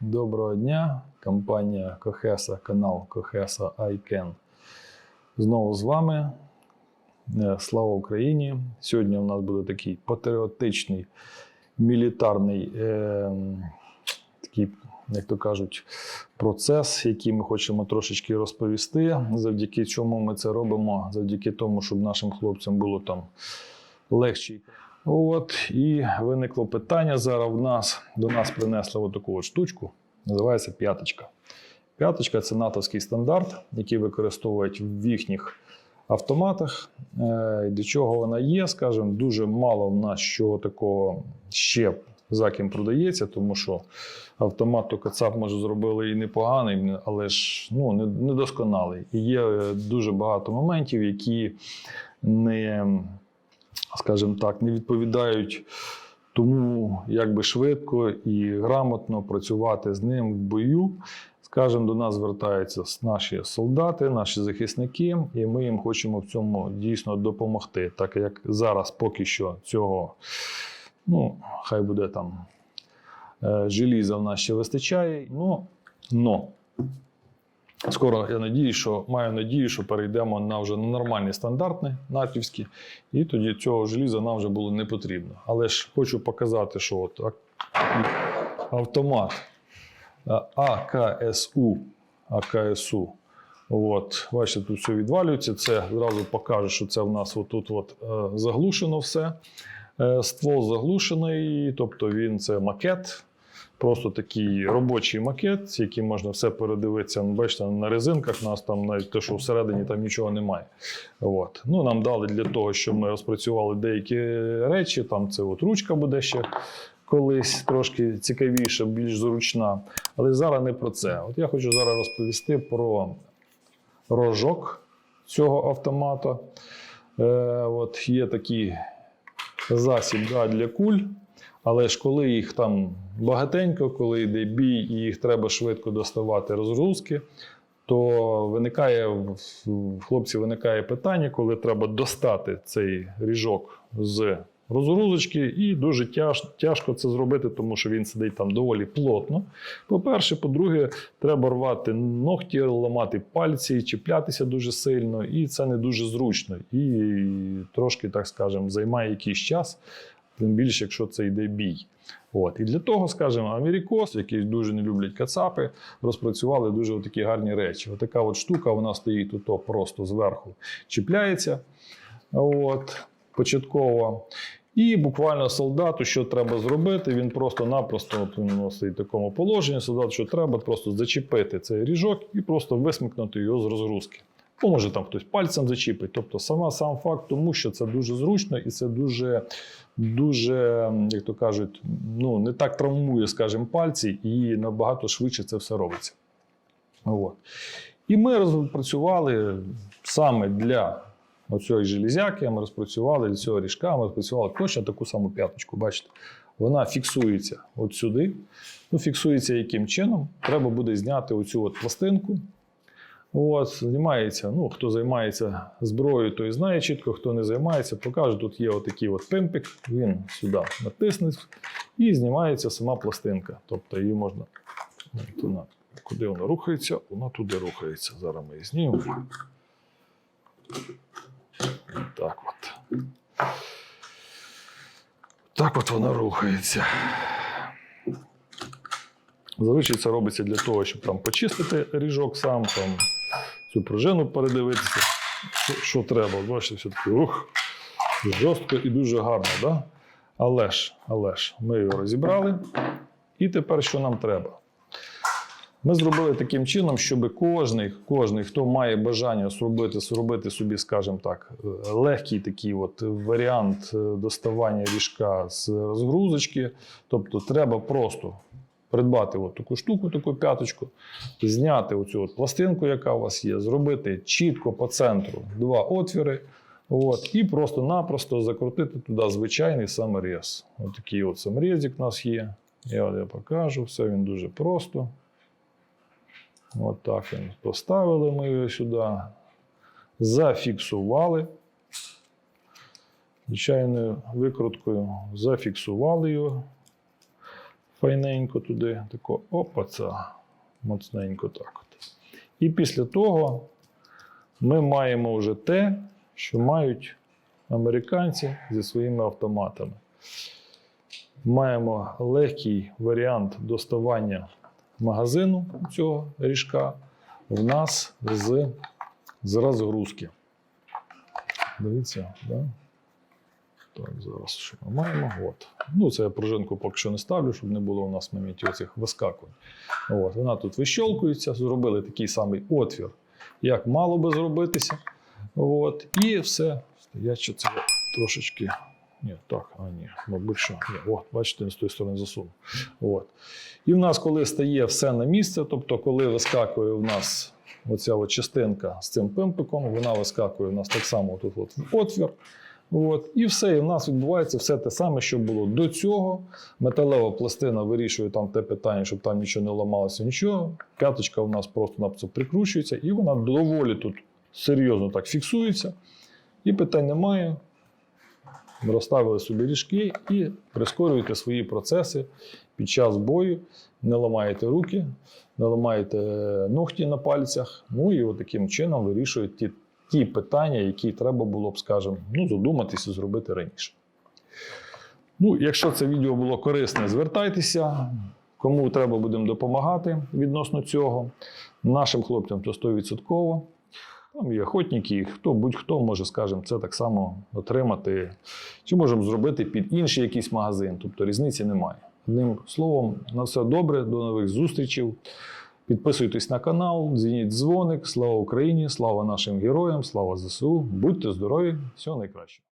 Доброго дня, компанія Кохеса, канал Кохеса ICANN. Знову з вами. Е, Слава Україні! Сьогодні у нас буде такий патріотичний, мілітарний, е, такий, як то кажуть, процес, який ми хочемо трошечки розповісти, завдяки чому ми це робимо, завдяки тому, щоб нашим хлопцям було там легше. От, і виникло питання зараз в нас. До нас принесли отаку от штучку, називається п'яточка. П'яточка це натовський стандарт, який використовують в їхніх автоматах. Е, Для чого вона є, скажімо, дуже мало в нас чого такого ще за ким продається, тому що автомат то Кацап, може, зробили і непоганий, але ж ну, недосконалий. І є е, дуже багато моментів, які не скажімо так, не відповідають тому, як би швидко і грамотно працювати з ним в бою. Скажімо, до нас звертаються наші солдати, наші захисники, і ми їм хочемо в цьому дійсно допомогти. Так як зараз поки що цього, ну, хай буде там е, желіза в нас ще вистачає. Ну, но Скоро я надію, що маю надію, що перейдемо на вже нормальні стандартні натівські, і тоді цього желіза нам вже було не потрібно. Але ж хочу показати, що от автомат АКСУ, АКСУ. От, бачите, тут все відвалюється. Це зразу покажу, що це в нас отут от, е, заглушено все. Е, ствол заглушений, тобто він це макет. Просто такий робочий макет, який можна все передивитися. Бачите, на резинках нас там навіть те, що всередині там нічого немає. От. Ну, нам дали для того, щоб ми розпрацювали деякі речі. Там це от ручка буде ще колись трошки цікавіша, більш зручна. Але зараз не про це. От я хочу зараз розповісти про рожок цього автомата. Е, от є такий засіб да, для куль. Але ж коли їх там багатенько, коли йде бій і їх треба швидко доставати розгрузки, то виникає в хлопців виникає питання, коли треба достати цей ріжок з розгрузочки, і дуже тяж, тяжко це зробити, тому що він сидить там доволі плотно. По-перше, по-друге, треба рвати ногті, ламати пальці, чіплятися дуже сильно, і це не дуже зручно. І трошки, так скажемо, займає якийсь час тим більше, якщо це йде бій. От. І для того, скажімо, Америкос, які дуже не люблять кацапи, розпрацювали дуже такі гарні речі. Отака от штука, вона стоїть тут просто зверху чіпляється. От, початково. І буквально солдату, що треба зробити, він просто-напросто стоїть в такому положенні. Солдату, що треба, просто зачепити цей ріжок і просто висмикнути його з розгрузки. Бо може там хтось пальцем зачіпить. Тобто сама сам факт тому, що це дуже зручно і це дуже, дуже, як то кажуть, ну не так травмує, скажімо, пальці, і набагато швидше це все робиться. От. І ми розпрацювали саме для оцієї железяки, ми розпрацювали для цього ріжка, ми розпрацювали точно таку саму п'яточку. Бачите, вона фіксується от сюди. Ну, фіксується яким чином? Треба буде зняти оцю от пластинку. От, займається, ну, хто займається зброєю, той знає чітко, хто не займається, покаже, тут є отакий от пимпик, він сюди натисне і знімається сама пластинка. Тобто її можна. от вона, куди вона рухається, вона туди рухається. Зараз ми її знімемо. Так от. Так от вона рухається. Зазвичай це робиться для того, щоб там почистити ріжок сам, там, цю пружину передивитися, що, що треба. Бачите, все-таки ух, жорстко і дуже гарно. Да? Але ж, але ж, ми його розібрали. І тепер що нам треба? Ми зробили таким чином, щоб кожний, кожний, хто має бажання зробити, зробити собі, скажімо так, легкий такий от варіант е, доставання ріжка з розгрузочки. Тобто треба просто придбати от таку штуку, таку п'яточку, зняти оцю от пластинку, яка у вас є, зробити чітко по центру два отвіри. От, і просто-напросто закрутити туди звичайний саморіз. Ось такий от саморізик у нас є. Я, я покажу, все він дуже просто. От так він поставили ми його сюди, зафіксували. Звичайною викруткою зафіксували його. Файненько туди, тако, опа, це моцненько так. От. І після того ми маємо вже те, що мають американці зі своїми автоматами. Маємо легкий варіант доставання магазину цього ріжка в нас з, з розгрузки. Дивіться, да? Так, зараз що ми маємо? От. Ну, це я пружинку поки що не ставлю, щоб не було у нас в моменті оцих вискакувань. От. Вона тут вищолкується, зробили такий самий отвір, як мало би зробитися. От. І все. Я ще це трошечки. Ні, так, а ні, мабуть, що. Ні, от, бачите, з тої сторони засунув. От. І в нас, коли стає все на місце, тобто, коли вискакує в нас оця от частинка з цим пимпиком, вона вискакує в нас так само тут от в отвір. От, і все, і в нас відбувається все те саме, що було до цього. Металева пластина вирішує там те питання, щоб там нічого не ламалося, нічого. П'яточка у нас просто-напросто прикручується, і вона доволі тут серйозно так фіксується. І питань немає. Розставили собі ріжки і прискорюєте свої процеси під час бою. Не ламаєте руки, не ламаєте ногті на пальцях. Ну і от таким чином вирішують ті, ті питання, які треба було б, скажімо, ну, задуматися зробити раніше. Ну, якщо це відео було корисне, звертайтеся. Кому треба, будемо допомагати відносно цього. Нашим хлопцям то 100%. Там є охотники, хто будь-хто може, скажімо, це так само отримати. Чи можемо зробити під інший якийсь магазин. Тобто різниці немає. Одним словом, на все добре, до нових зустрічей. Підписуйтесь на канал, дзвініть дзвоник. Слава Україні! Слава нашим героям! Слава ЗСУ! Будьте здорові! Всього найкращого!